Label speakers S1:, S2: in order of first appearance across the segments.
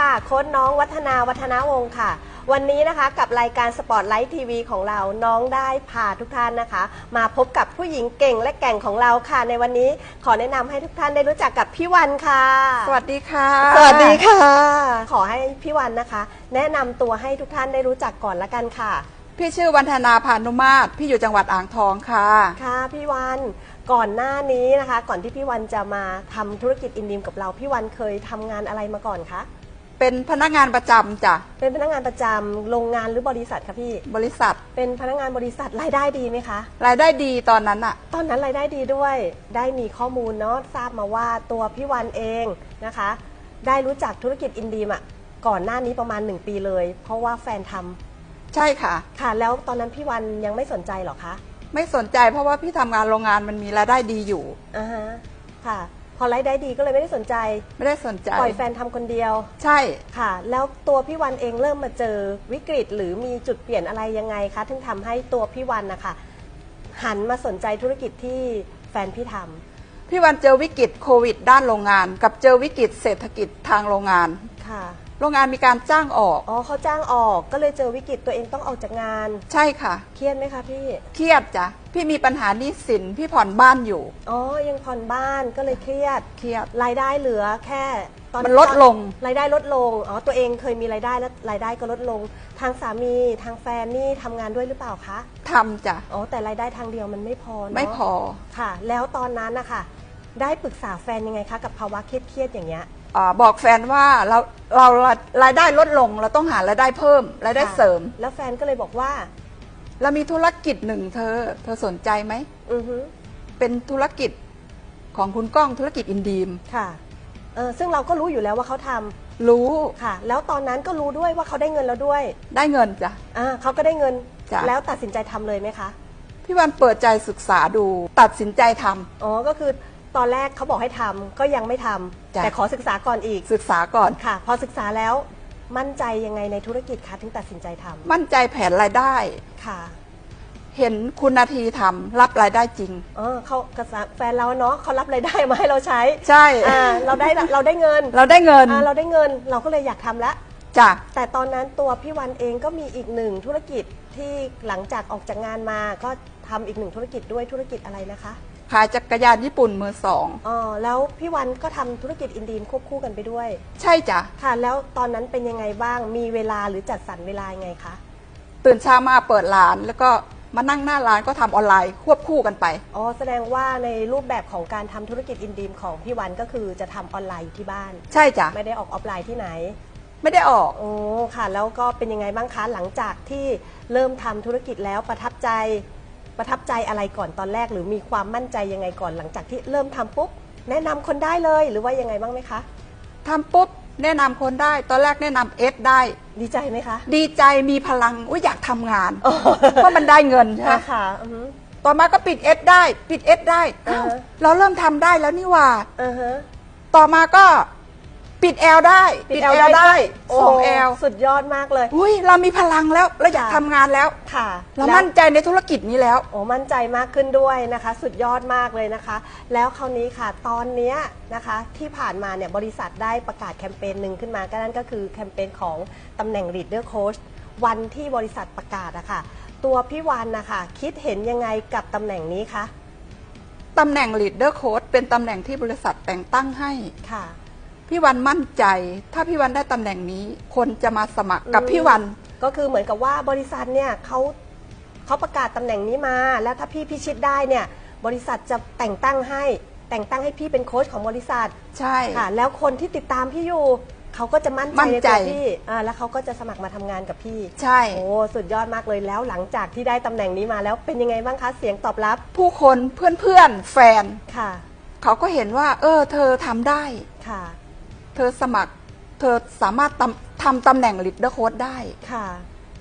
S1: ค่ะ โค้ชน้องวัฒนาวัฒนาวงศ์ค่ะ วันนี้นะคะกับรายการสปอตไลท์ทีวีของเราน้องได้พาทุกท่านนะคะ มาพบกับผู้หญิงเก่งและแกร่งของเราค่ะ ในวันนี้ขอแนะนำให้ทุกท่านได้รู้จักกับพี่วันค่ะ
S2: สวัสดีค่ะ
S1: สวัสดีค่ะ ขอให้พี่วันนะคะ แนะนำตัวให้ทุกท่านได้รู้จักก่อนละกันค่ะ
S2: พี่ชื่อวันธนาพานุมาตรพี่อยู่จังหวัดอ่างทองค่ะ
S1: ค่ะพี่วันก่อนหน้านี้นะคะ ก่อนที่พี่วันจะมาทำธุรกิจอินดีมกับเราพี่วันเคยทำงานอะไรมาก่อนคะ
S2: เป็นพนักงานประจำจ้ะ
S1: เป็นพนักงานประจำโรงงานหรือบริษัทคะพี่
S2: บริษัท
S1: เป็นพนักงานบริษัทรายได้ดีไหมคะ
S2: รายได้ดีตอนนั้นอะ
S1: ตอนนั้นรายได้ดีด้วย ได้มีข้อมูลเนาะทราบมาว่าตัวพี่วันเองนะคะ ได้รู้จักธุรกิจอินดีมอะก่อนหน้านี้ประมาณ 1 ปีเลย เพราะว่าแฟนทำ
S2: ใช่ค่ะ
S1: ค่ะ แล้วตอนนั้นพี่วันยังไม่สนใจเหรอคะ
S2: ไม่สนใจเพราะว่าพี่ทำงานโรงงานมันมีรายได้ดีอยู่
S1: อ่าฮะค่ะ พอรายได้ดีก็เลยไม่ได้สนใจ
S2: ไม่ได้สนใจ
S1: ปล่อยแฟนทำคนเดียว
S2: ใช่
S1: ค่ะ แล้วตัวพี่วันเองเริ่มมาเจอวิกฤต หรือมีจุดเปลี่ยนอะไรยังไงคะถึงทำให้ตัวพี่วันนะคะหันมาสนใจธุรกิจที่แฟนพี่ทำ
S2: พี่วันเจอวิกฤตโควิด ด้านโรงงาน กับเจอวิกฤตเศรษฐกิจทางโรงงาน
S1: ค่ะ
S2: โรงงานมีการจ้างออก
S1: อ๋อเขาจ้างออกก็เลยเจอวิกฤตตัวเองต้องออกจากงาน
S2: ใช่ค่ะ
S1: เครียดไหมคะพี่
S2: เครียดจ้ะ พี่มีปัญหาหนี้สินพี่ผ่อนบ้านอยู่
S1: อ๋อ ยังผ่อนบ้านก็เลยเครียด
S2: เครียด
S1: รายได้เหลือแค่ตอน
S2: มันลดลง
S1: รายได้ลดลง อ๋อ ตัวเองเคยมีรายได้แล้วรายได้ก็ลดลง ทางสามีทางแฟนนี่ทำงานด้วยหรือเปล่าคะ
S2: ทำจ้ะ
S1: อ๋อ แต่รายได้ทางเดียวมันไม่พอเนอะ
S2: ไม่พอ
S1: ค่ะ แล้วตอนนั้นนะคะได้ปรึกษาแฟนยังไงคะกับภาวะเครียดๆอย่างเงี้ย
S2: อาบอกแฟนว่าเราเรารายได้ลดลงเราต้องหารายได้เพิ่มรายได้
S1: ค่ะ
S2: เสริม
S1: แล้วแฟนก็เลยบอกว่า
S2: เรามีธุรกิจหนึ่งเธอ เธอสนใจไหม
S1: อือฮึ
S2: เป็นธุรกิจของคุณก้องธุรกิจอินดีม
S1: ค่ะเออซึ่งเราก็รู้อยู่แล้วว่าเขาทำ
S2: รู้
S1: ค่ะ แล้วตอนนั้นก็รู้ด้วยว่าเขาได้เงินแล้วด้วย
S2: ได้เงินจ้ะ
S1: อ่าเขาก็ได้เงิน
S2: จ้ะ
S1: แล้วตัดสินใจทำเลยไหมคะ
S2: พี่วันเปิดใจศึกษาดูตัดสินใจทำ
S1: อ๋อ ก็คือตอนแรกเขาบอกให้ทำก็ยังไม่ทำ
S2: จ้ะ
S1: แต่ขอศึกษาก่อนอีก
S2: ศึกษาก่อน
S1: ค่ะ พอศึกษาแล้ว มั่นใจยังไงในธุรกิจคะถึงตัดสินใจทำ
S2: มั่นใจแผนรายได้
S1: ค่ะ
S2: เห็นคุณนาทีทำรับรายได้จริง
S1: เออเขากระสาแฟนเราเนาะเขารับรายได้มาให้เราใช้
S2: ใช่
S1: อ่าเราได้เราได้เงิน
S2: เราได้เงิน
S1: อ่าเราได้เงินเราก็เลยอยากทำแล้ว
S2: จ้ะ
S1: แต่ตอนนั้นตัวพี่วันเองก็มีอีกหนึ่งธุรกิจที่หลังจากออกจากงานมาก็ทำอีกหนึ่งธุรกิจด้วยธุรกิจอะไรนะคะ
S2: ขายจักรยานญี่ปุ่นมือสอง
S1: อ๋อแล้วพี่วันก็ทำธุรกิจอินดีมควบคู่กันไปด้วย
S2: ใช่จ้ะ
S1: ค่ะ แล้วตอนนั้นเป็นยังไงบ้างมีเวลาหรือจัดสรรเวลายังไงคะ
S2: ตื่นเช้ามาเปิดร้าน แล้วก็มานั่งหน้าร้านก็ทำออนไลน์ควบคู่กันไป
S1: อ๋อแสดงว่าในรูปแบบของการทำธุรกิจอินดีมของพี่วันก็คือจะทำออนไลน์อยู่ที่บ้าน
S2: ใช่จ้ะ
S1: ไม่ได้ออกออฟไลน์ที่ไหน
S2: ไม่ได้ออก
S1: โอ้ค่ะ แล้วก็เป็นยังไงบ้างคะหลังจากที่เริ่มทำธุรกิจแล้วประทับใจ ประทับใจอะไรก่อนตอนแรก หรือมีความมั่นใจยังไงก่อนหลังจากที่เริ่มทำปุ๊บแนะนำคนได้เลยหรือว่ายังไงบ้างไหมคะ
S2: ทำปุ๊บแนะนำคนได้ ตอนแรกแนะนำเอสได้
S1: ดีใจไหมคะ
S2: ดีใจมีพลังว่าอยากทำงานเพราะมันได้เงินใช่ไหม
S1: ค่ะค่ะอือฮึ
S2: ต่อมาก็ปิดเอสได้ ปิดเอสได้อ้าว
S1: อ่าฮะ
S2: เราเริ่มทำได้แล้วนี่หว่า
S1: อือฮะ
S2: ต่อมาก็ ปิดแอลได้
S1: ปิด L ได้
S2: ได้
S1: โอ้
S2: สองแอล
S1: สุดยอดมากเลย
S2: อุ้ยเรามีพลังแล้วเราอยาก
S1: ค่ะ
S2: ทำงานแล้ว
S1: ค่ะ
S2: เรา
S1: แล้ว
S2: มั่นใจในธุรกิจนี้แล้ว
S1: โอ้มั่นใจมากขึ้นด้วยนะคะ สุดยอดมากเลยนะคะ แล้วคราวนี้ค่ะ ตอนเนี้ยนะคะที่ผ่านมาเนี่ยบริษัทได้ประกาศแคมเปญหนึ่งขึ้นมาก็นั่นก็คือแคมเปญของตำแหน่ง Leader Coach วันที่บริษัทประกาศอะค่ะ ตัวพี่วันนะคะคิดเห็นยังไงกับตำแหน่งนี้คะ
S2: ตำแหน่ง leader coach เป็นตำแหน่งที่บริษัทแต่งตั้งให้
S1: ค่ะ
S2: พี่วันมั่นใจ ถ้าพี่วันได้ตำแหน่งนี้ คนจะมาสมัครกับ
S1: อืม
S2: พี่วัน
S1: ก็คือเหมือนกับว่าบริษัทเนี่ยเขาเขาประกาศตำแหน่งนี้มา แล้วถ้าพี่พิชิตได้เนี่ย บริษัทจะแต่งตั้งให้แต่งตั้งให้พี่เป็นโค้ชของบริษัท
S2: ใช่
S1: ค่ะ แล้วคนที่ติดตามพี่อยู่เขาก็จะมั่นใจ
S2: มั่น
S1: ใน
S2: ใจ
S1: ตัวพี่อ่าแล้วเขาก็จะสมัครมาทำงานกับพี่
S2: ใช่
S1: โอ้สุดยอดมากเลยแล้วหลังจากที่ได้ตำแหน่งนี้มาแล้วเป็นยังไงบ้างคะเสียงตอบรับ
S2: ผู้คนเพื่อนๆแฟน
S1: ค่ะ
S2: เขาก็เห็นว่า เออ เธอทำได้
S1: ค่ะ
S2: เธอสมัคร เธอสามารถทำทำตำแหน่ง leader coach ได้
S1: ค่ะ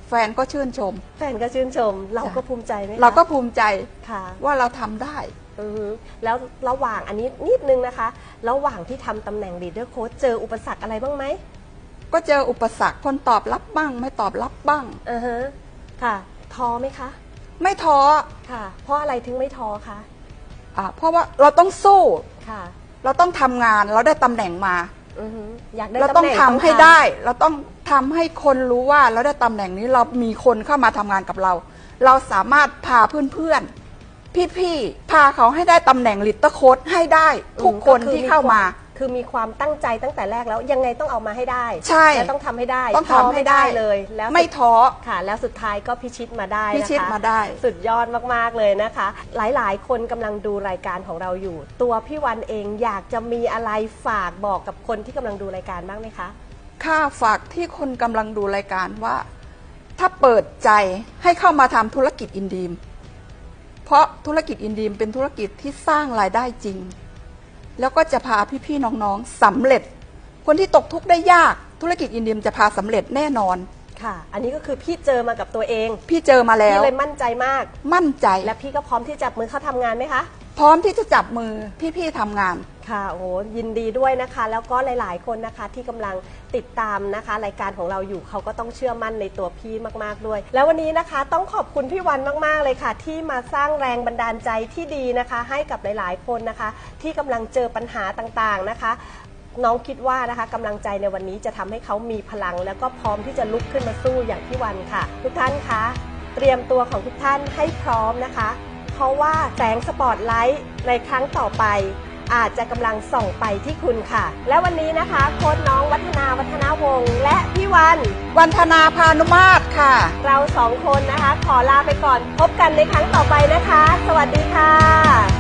S2: แฟนก็ชื่นชม
S1: แฟนก็ชื่นชม เราก็ภูมิใจไหมคะ
S2: เราก็ภูมิใจ
S1: ค่ะ
S2: ว่าเราทำได้
S1: อือฮึแล้วระหว่างอันนี้นิดนึงนะคะ ระหว่างที่ทำตำแหน่ง leader coach เจออุปสรรคอะไรบ้างไหม
S2: ก็เจออุปสรรคคนตอบรับบ้าง ไม่ตอบรับบ้าง
S1: อือฮะค่ะท้อไหมคะ
S2: ไม่ท้อ
S1: ค่ะ เพราะอะไรถึงไม่ท้อคะ
S2: อะเพราะว่าเราต้องสู้
S1: ค่ะ
S2: เราต้องทำงานเราได้ตำแหน่งมา
S1: อือฮึอยากได้
S2: เราต้องำ
S1: แหน่
S2: ทำให้ได้ เราต้องทำให้คนรู้ว่าเราได้ตำแหน่งนี้เรามีคนเข้ามาทำงานกับเรา เราสามารถพาเพื่อนๆ พี่ๆ พาเขาให้ได้ตำแหน่งลิตเตอร์โค้ดให้ได้ทุกคน
S1: อื
S2: ที่เข้ามา
S1: คือ มีความตั้งใจตั้งแต่แรกแล้วยังไงต้องเอามาให้ได้
S2: ใช่
S1: และต้องทำให้ได้
S2: ต้องทำให้ได้
S1: ท้อม่เลยแล้ว
S2: ไม่ท้อ
S1: ค่ะ แล้วสุดท้ายก็พิชิตมาได้
S2: พิ
S1: นะคะ
S2: ชิตมาได้
S1: สุดยอดมากๆเลยนะคะ หลายๆ คนกำลังดูรายการของเราอยู่ ตัวพี่วันเองอยากจะมีอะไรฝากบอกกับคนที่กำลังดูรายการบ้างไหมคะ
S2: ค่าฝากที่คนกำลังดูรายการว่า ถ้าเปิดใจให้เข้ามาทำธุรกิจอินดีม เพราะธุรกิจอินดีมเป็นธุรกิจที่สร้างรายได้จริง แล้วก็จะพาพี่ๆน้องๆสำเร็จ คนที่ตกทุกข์ได้ยากธุรกิจอินดีมจะพาสำเร็จแน่นอน
S1: ค่ะ อันนี้ก็คือพี่เจอมากับตัวเอง
S2: พี่เจอมาแล้ว
S1: พี่เลยมั่นใจมาก
S2: มั่นใจ
S1: และพี่ก็พร้อมที่จะมือเข้าทำงานไหมคะ
S2: พร้อมที่จะจับมือพี่ๆทำงาน
S1: ค่ะโอ้โหยินดีด้วยนะคะ แล้วก็หลาย ๆ คนนะคะที่กำลังติดตามนะคะ รายการของเราอยู่เขาก็ต้องเชื่อมั่นในตัวพี่มาก ๆ ด้วย แล้ววันนี้นะคะ ต้องขอบคุณพี่วันมาก ๆ เลยค่ะ ที่มาสร้างแรงบันดาลใจที่ดีนะคะ ให้กับหลาย ๆ คนนะคะ ที่กำลังเจอปัญหาต่าง ๆ นะคะ น้องคิดว่านะคะกำลังใจในวันนี้จะทำให้เขามีพลัง แล้วก็พร้อมที่จะลุกขึ้นมาสู้อย่างพี่วันค่ะ ทุกท่านคะเตรียมตัวของทุกท่านให้พร้อมนะคะ ราะว่าแสงสปอตไลท์ในครั้งต่อไป อาจจะกำลังส่องไปที่คุณค่ะ และวันนี้นะคะโค้ชน้องวัฒนาวัฒนาวงศ์และพี่วัน
S2: วันธนาพานุมาตรค่ะ
S1: เราสองคนนะคะ ขอลาไปก่อน พบกันในครั้งต่อไปนะคะ สวัสดีค่ะ